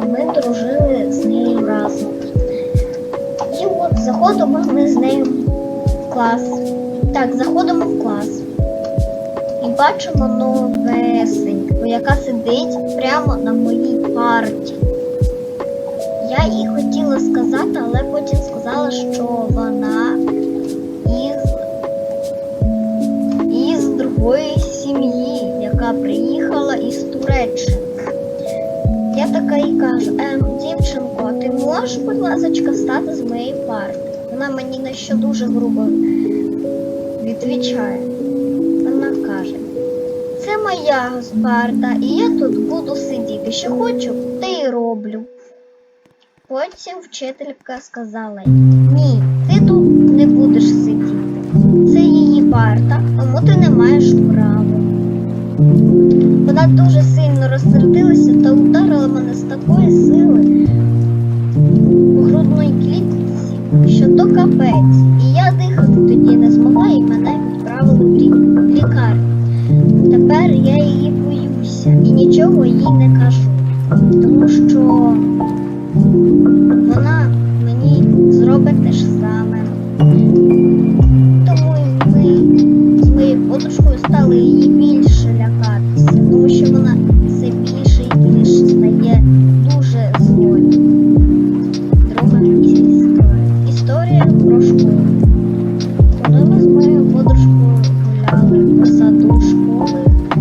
ми дружили з нею разом. І от заходимо ми з нею в клас. Так, заходимо в клас і бачимо новесеньку, яка сидить прямо на моїй парті. Я їй хотіла сказати, але потім сказала, що вона із, із другої сім'ї, яка приїхала із Туреччини. Така їй кажу, ем, дівчинко, ти можеш, будь ласка, встати з моєї парти? Вона мені на що дуже грубо відвічає. Вона каже, це моя парта, і я тут буду сидіти. Що хочу, те й роблю. Потім вчителька сказала ні, ти тут не будеш сидіти. Це її парта, тому ти не маєш права. Вона дуже сильно розсердилася мене з такої сили у грудної клітці, що то капець. І я дихати тоді не змогла, і мене відправили в лікарню. Тепер я її боюся і нічого їй не кажу, тому що вона мені зробить те ж саме.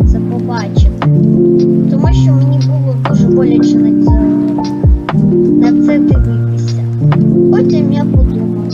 це побачити. Тому що мені було дуже боляче на це, на це дивитися. Потім я подумала.